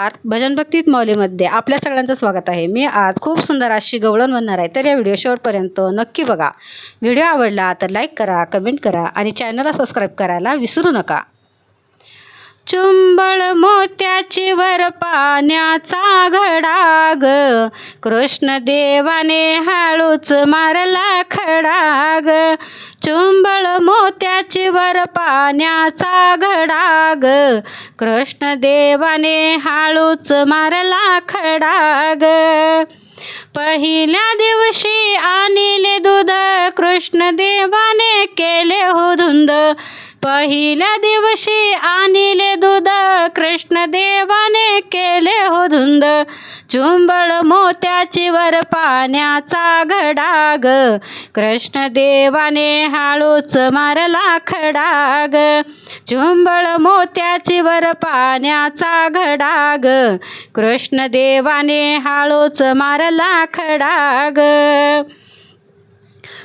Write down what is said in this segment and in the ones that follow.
भजन भक्तीत मौलीमध्ये आपल्या सगळ्यांचं स्वागत आहे. मी आज खूप सुंदर अशी गवळण म्हणणार आहे. तर या व्हिडिओ शेवटपर्यंत नक्की बघा. व्हिडिओ आवडला तर लाईक करा कमेंट करा आणि चॅनलला सबस्क्राईब करायला विसरू नका. चुंबळ मोत्याची वर पाण्याचा घडाग कृष्णदेवाने हळूच मारला खडाग. चुंबळ मोत्याची वर पाण्याचा घडाग कृष्ण देवाने मारला खडाग. पहिल्या दिवशी आणले दूध कृष्ण देवाने केले हो धुंद. पहिल्या दिवशी आणले दूध कृष्ण देवाने केले हो धुंद. चुंबळ मोत्याची वर पाण्याचा घडाग. कृष्ण देवाने हाळूच मारला खडाग. चुंबळ मोत्याची वर पाण्याचा घडाग. कृष्ण देवाने हाळूच मारला खडाग.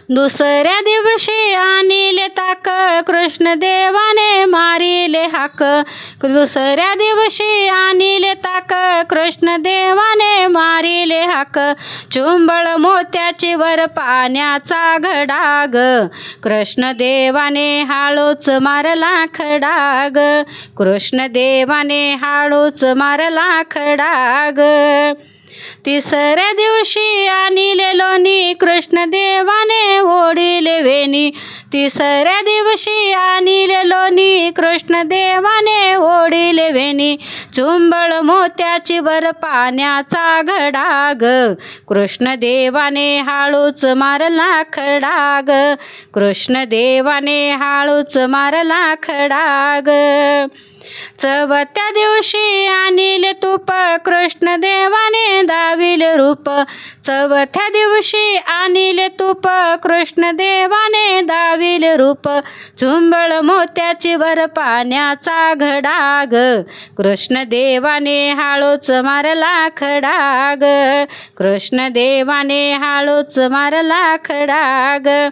दुसऱ्या दिवशी आणले ताक कृष्ण देवाने मारिले हाक. दुसऱ्या दिवशी आणले ताक कृष्ण देवाने मारिले हाक. चुंबळ मोत्याची वर पाण्याचा घडाग. कृष्ण देवाने हळूच मारला खडाग. कृष्ण देवाने हळूच मारला खडाग. तिसऱ्या दिवशी आणिले लोणी कृष्ण देवाने वेणी तिसऱ्या दिवशी आणले लोणी कृष्ण देवाने ओढिले वेणी. चुंबळ मोत्याची वर पाण्याचा घडाग कृष्ण देवाने हाळूच मारला खडाग. कृष्ण देवाने हाळूच मारला खडाग. चवत्या दिवशी आणले तुप कृष्ण देवाने दा रूप चवथ्या दिवशी आणले तूप कृष्ण देवाने दाविले रूप. चुंबळ मोत्याची वर पाण्याचा घडाग. कृष्ण देवाने हाळूच मारला खडाग. कृष्ण देवाने हाळूच मारला खडाग.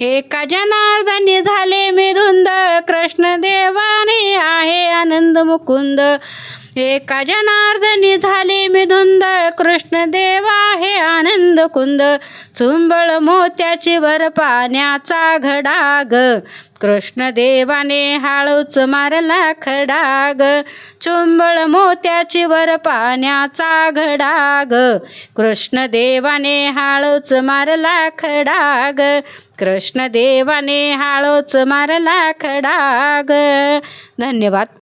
एका जनार्दनी झाले मी धुंद कृष्ण देवाने आहे आनंद मुकुंद. एका जनार्दनी झाले मी धुंद कृष्ण देवा आहे आनंद कुंद चुंबळ मोत्याची वर पाण्याचा घडाग. कृष्ण देवाने हळूच मारला खडाग चुंबळ मोत्याची वर पाण्याचा घडाग. कृष्ण देवाने हळूच मारला खडाग कृष्ण देवाने हळूच मारला खडाग. धन्यवाद.